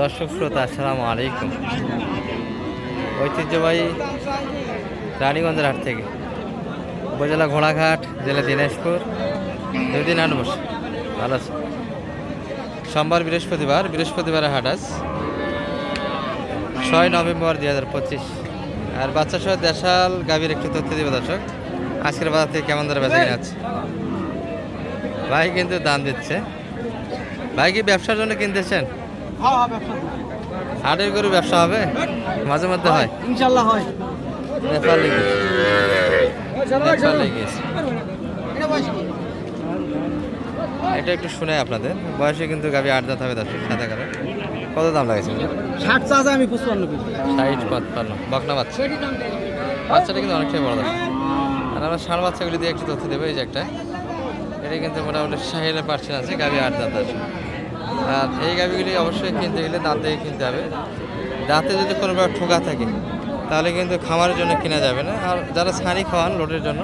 দর্শক শ্রোতা, আসসালামু আলাইকুম। ঐতিহ্যবাহী রানীগঞ্জের হাট থেকে উপজেলা ঘোড়াঘাট, জেলা দিনাজপুর দুই দিন হাট বসে। ভালো আছে সোমবার বৃহস্পতিবার বৃহস্পতিবারে হাট আজ ছয় নভেম্বর দুই হাজার পঁচিশ। আর বাচ্চা সহ দেশাল গাভীর একটু তথ্য দেবে দর্শক, আজকের বাজার থেকে কেমন ধরে বেঁচে আছে ভাই কিন্তু দাম দিচ্ছে। ভাই কি ব্যবসার জন্য কিনতেছেন? হাটের গরু ব্যবসা হবে? মাঝে মধ্যে হয়? ইনশাল্লাহ হয়। নেপাল এটা একটু শুনে আপনাদের। বয়সে কিন্তু গাবি আট দাঁত হবে দর্শক সাদা কালো কত দাম লাগেছে ষাট চাষে আমি পঁচপান্ন কেজি। ষাট পাঁচপান্ন। বকনা বাচ্চা। বাচ্চাটা কিন্তু অনেকটাই বড় দাম। আর আমরা ষাঁড় বাচ্চাগুলি দিয়ে একটু তথ্য দেবো এই যে একটা। এটা কিন্তু মোটামুটি সাহেলের পার্সেন্ট আছে গাবি আট দাঁত আছে। আর এই গাবিগুলি অবশ্যই কিনতে গেলে দাঁত দিয়ে কিনতে হবে। দাঁতে যদি কোনোভাবে ঠোকা থাকে, তাহলে কিন্তু খামারের জন্য কেনা যাবে না। আর যারা ছানি খাওয়ান লোডের জন্য,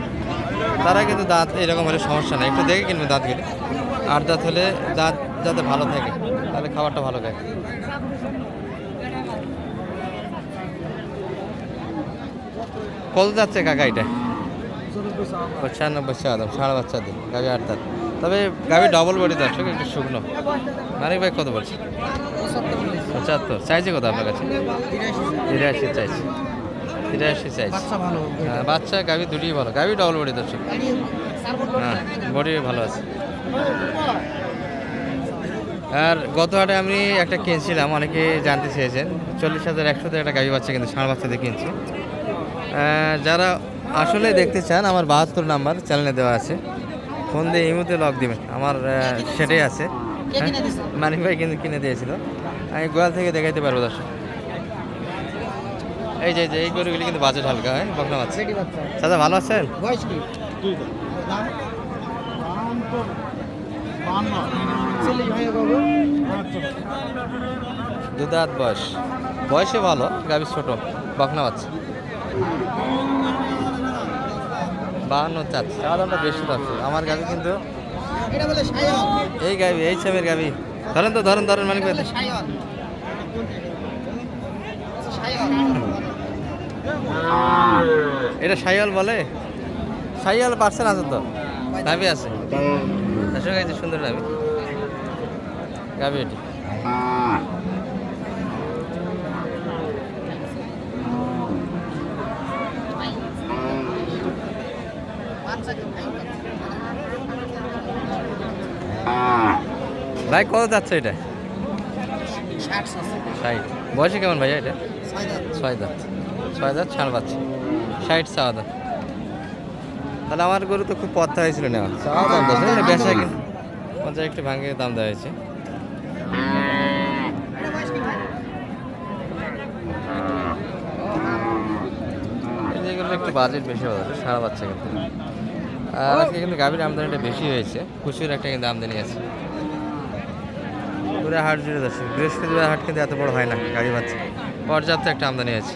তারা কিন্তু দাঁত এরকম হলে সমস্যা নেই। একটু দেখে কিনবে দাঁতগুলি। আর দাঁত হলে দাঁত যাতে ভালো থাকে, তাহলে খাবারটা ভালো খায় কত যাচ্ছে কাকা এটা? পঁচানব্বই টাকা দাম, সাড়ে বাচ্চা দিন গাভি আট দাঁত। তবে গাভি ডবল বডি দর্শক একটু শুকনো। মানিক ভাই কত বলছে? পঁচাত্তর। চাইছে কত আপনার কাছে? তিরাশি চাইছে তিরাশি চাইছে হ্যাঁ, বাচ্চা গাভি দুটি ভালো। গাভি ডবল বডি দর্শক। হ্যাঁ বডি ভালো আছে। আর গত হাটে আমি একটা কিনছিলাম অনেকে জানতে চেয়েছেন। চল্লিশ হাজার একশোতে একটা গাভি বাচ্চা কিন্তু ষাঁড় বাচ্চাতে কিনছি। যারা আসলে দেখতে চান আমার বাহাত্তর নাম্বার চ্যানেলে দেওয়া আছে। ফোন দিয়ে এই মুহূর্তে লক দিবেন। আমার সেটাই আছে। হ্যাঁ, মানিক ভাই কিন্তু কিনে দিয়েছিল। আমি গোয়াল থেকে দেখাইতে পারব দর্শক। এই যে এই যে এই গরুগুলি কিন্তু বাজেট হালকা হয়? বকনা বাচ্চা। দাদা ভালো আছেন? বয়স কি? চল্লিশ ভাই বাবু? দু দাঁত বয়স। বয়সে ভালো গাভি ছোট বকনা বাচ্চা। বাহান্ন চাচ্ছে আর আমরা বেশি পাচ্ছি আমার গাভি কিন্তু বলে এই গাভি এই সেমের গাভি ধরেন তো ধরেন ধরেন সায়ন। এটা সাইয়াল বলে? সাইয়াল পার্সেন্ট আছে তো? গাভি আছে। আসলে এই যে সুন্দর গাভি গাভি এটি। ভাই কত যাচ্ছে এটা? ষাট বয়সে কেমন ভাইয়া এটা? ছয় দাঁত। ছয় দাঁত। ছাড় পাচ্ছে। ষাট চাওয়া দাঁত তাহলে আমার গরু তো খুব পথা হয়েছিল নেওয়া। চাওয়া দাম দশ এটা বেচা কিনা। পঞ্চাশ একটু ভাঙে দাম দেওয়া হয়েছে। একটু বাজেট বেশি হবে সারা বাচ্চা কিন্তু। আর আজকে কিন্তু গাভীর আমদানিটা বেশি হয়েছে। প্রচুর একটা কিন্তু আমদানি আছে। পুরো হাট জুড়ে যাচ্ছে বৃহস্পতিবার হাট কিন্তু এত বড় হয় না গাড়ি বাচ্চা পর্যাপ্ত একটা আমদানি আছে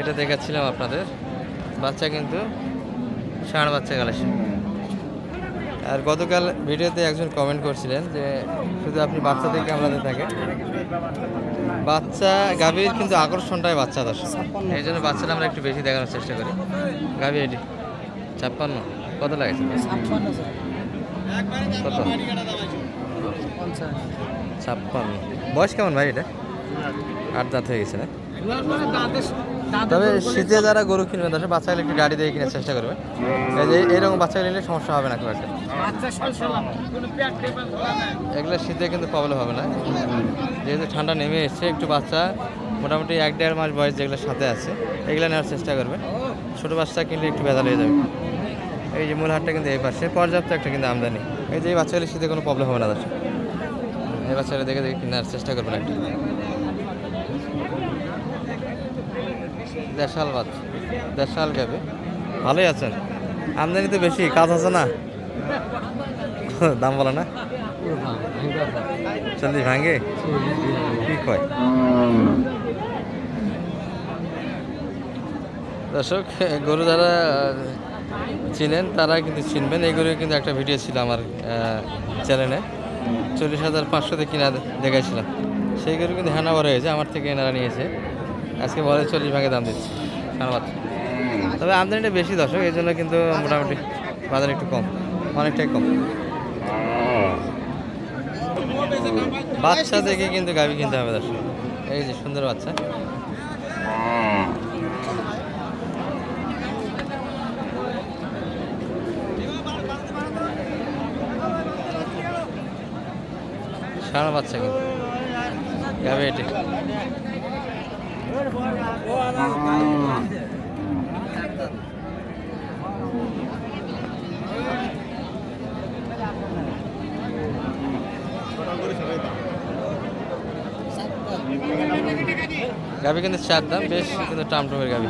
এটা দেখাচ্ছিলাম আপনাদের। বাচ্চা কিন্তু ষাঁড় বাচ্চা কালেকশন আর গতকাল ভিডিওতে একজন কমেন্ট করছিলেন যে শুধু আপনি বাচ্চা থেকে আমলাতে থাকেন বাচ্চা গাভীর কিন্তু আকর্ষণটাই বাচ্চা দর্শক। এই জন্য বাচ্চাটা আমরা একটু বেশি দেখানোর চেষ্টা করি। গাভী এটি ছাপ্পান্ন। কত লাগেছে কত ছাপ্পান্ন বয়স কেমন ভাই এটা? আট দাঁত হয়ে গেছে না? তবে শীতে যারা গরু কিনবে দশ বাচ্চাগুলো একটু গাড়ি দিয়ে কেনার চেষ্টা করবে। যে এইরকম নিলে সমস্যা হবে না খুব একটা। বাচ্চা এগুলো শীতে কিন্তু প্রবলেম হবে না। যেহেতু ঠান্ডা নেমে এসছে, একটু বাচ্চা, মোটামুটি এক দেড় মাস বয়স যেগুলো সাথে আছে, এগুলো নেওয়ার চেষ্টা করবে। ছোটো বাচ্চা কিনলে একটু ভেজাল হয়ে যাবে। এই যে মূল হাটটা কিন্তু এই পাশে। পর্যাপ্ত একটা কিন্তু আমদানি। এই যে এই বাচ্চাগুলো শীতে কোনো প্রবলেম হবে না দর্শক এই বাচ্চাগুলো দেখে দেখে কেনার চেষ্টা করবেন একটু। দেশাল বাচ্চা। দেশাল গাবে ভালোই আছেন। আমদানি তো বেশি, কাজ আছে না? দাম বলে না? চল্লিশ ভাঙে? কি কয়? দর্শক, গরু যারা চিনেন তারা কিন্তু চিনবেন। এইগুলো কিন্তু একটা ভিডিও ছিল আমার চ্যানেলে চল্লিশ হাজার পাঁচশোতে কিনা দেখাইছিলাম। সেইগুলো কিন্তু হ্যান্ড ওভার হয়েছে, আমার থেকে এনারা নিয়েছে। আজকে বলে চল্লিশ ভাগে দাম দিচ্ছে। বাচ্চা তবে আমদানিটা বেশি দর্শক এই জন্য কিন্তু মোটামুটি বাজার একটু কম, অনেকটাই কম। বাচ্চা দেখে কিন্তু গাভি কিনতে হবে দর্শক। এই যে সুন্দর বাচ্চা। সারা বাচ্চা কিন্তু। গাভি এটি। গাভি কিন্তু চার দাম বেশ কিন্তু টামটমের গাভি।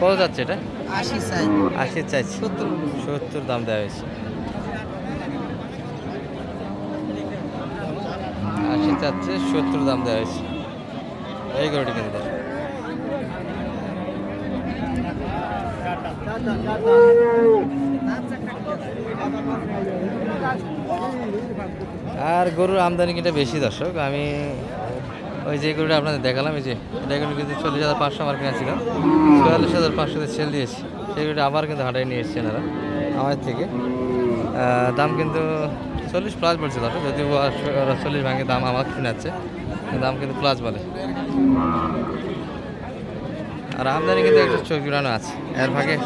কত যাচ্ছে এটা? আশি চাই। আশি চাইছি। সত্তর। দাম দেওয়া হয়েছে আশি চাচ্ছে, সত্তর দাম দেওয়া হয়েছে। এই গরুটি কিন্তু। আর গরুর আমদানি কিন্তু বেশি দর্শক। আমি, ওই যে গরুটা আপনাদের দেখালাম, এই যে, এটা গরু কিন্তু চল্লিশ হাজার পাঁচশো আমার কিনা ছিল চুয়াল্লিশ হাজার পাঁচশোতে সেল দিয়েছি। সেই গরুটা আবার কিন্তু হাটাই নিয়ে এসছেন এরা আমার থেকে। দাম কিন্তু চল্লিশ প্লাস ওরা- ওরা চল্লিশ ভাঙে, দাম আমার কিনাচ্ছে দাম কিন্তু প্লাস বলে। আর আমদানি কিন্তু একটা চোখ জুড়ানো আছে। এর ভাগে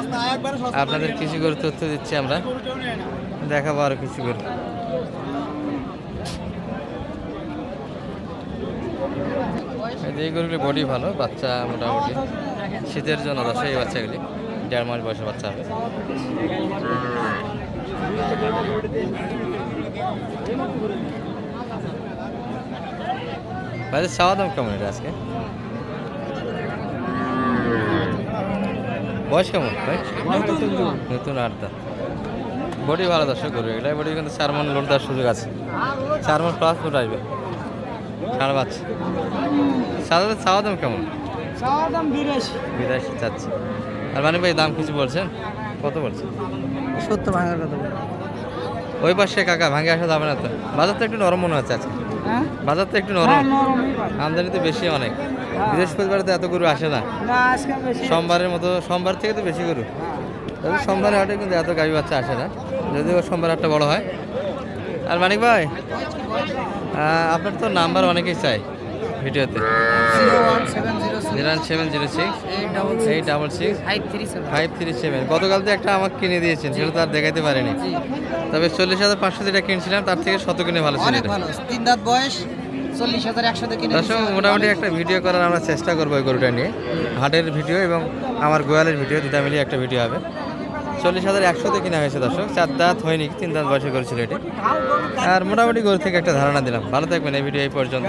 আপনাদের কিছু করে তথ্য দিচ্ছি আমরা। দেখাবো আরও কিছু করে। এই গরুগুলি বডি ভালো, বাচ্চা মোটামুটি। শীতের জন্য দশ এই বাচ্চাগুলি, দেড় মাস বয়সের বাচ্চা হবে। ভাই চাওয়া দাম কেমন এটা আজকে? বয়স কেমন ভাই? নতুন আড্ডা বডি ভালো দর্শক গরু এগুলো বডি কিন্তু চার মন লোড দেওয়ার সুযোগ আছে। চার মন প্লাস লোড আসবে। সারা বাচ্চা। সাধারণত চাওয়া দাম কেমন? চাওয়ার দাম বিরাশি। বিরাশি চাচ্ছে। আর মানে ভাই দাম কিছু বলছেন? কত বলছেন? সত্তর ভাঙার কথা ওই পাশে কাকা ভাঙে আসা যাবে না তো। বাজার তো একটু নরম মনে হচ্ছে আজকে। হ্যাঁ? বাজার তো একটু নরম। হ্যাঁ। আমদানি তো বেশি অনেক। বৃহস্পতিবার তো এত গরু আসে না। সোমবারের মতো সোমবার থেকে তো বেশি গরু। তবে সোমবারের হাটে কিন্তু এত গাড়ি বাচ্চা আসে না। যদিও সোমবার হাটটা বড় হয়। আর মানিক ভাই আপনার তো নাম্বার অনেকেই চাই ভিডিওতে। গতকাল তো একটা আমাকে কিনে দিয়েছেন সেটা তো আর দেখাইতে পারিনি। তবে চল্লিশ হাজার পাঁচশো যেটা কিনছিলাম তার থেকে শত কিনে ভালো ছিল তিন দাঁত বয়স মোটামুটি একটা ভিডিও করার আমরা চেষ্টা করব ওই গরুটা নিয়ে। হাটের ভিডিও এবং আমার গোয়ালের ভিডিও দুটা মিলিয়ে একটা ভিডিও হবে। চল্লিশ হাজার একশোতে কিনা হয়েছে দর্শক। চার দাঁত হয়নি, তিন দাঁত বয়সে করেছিল এটি। আর মোটামুটি গরু থেকে একটা ধারণা দিলাম। ভালো থাকবেন এই ভিডিও এই পর্যন্ত।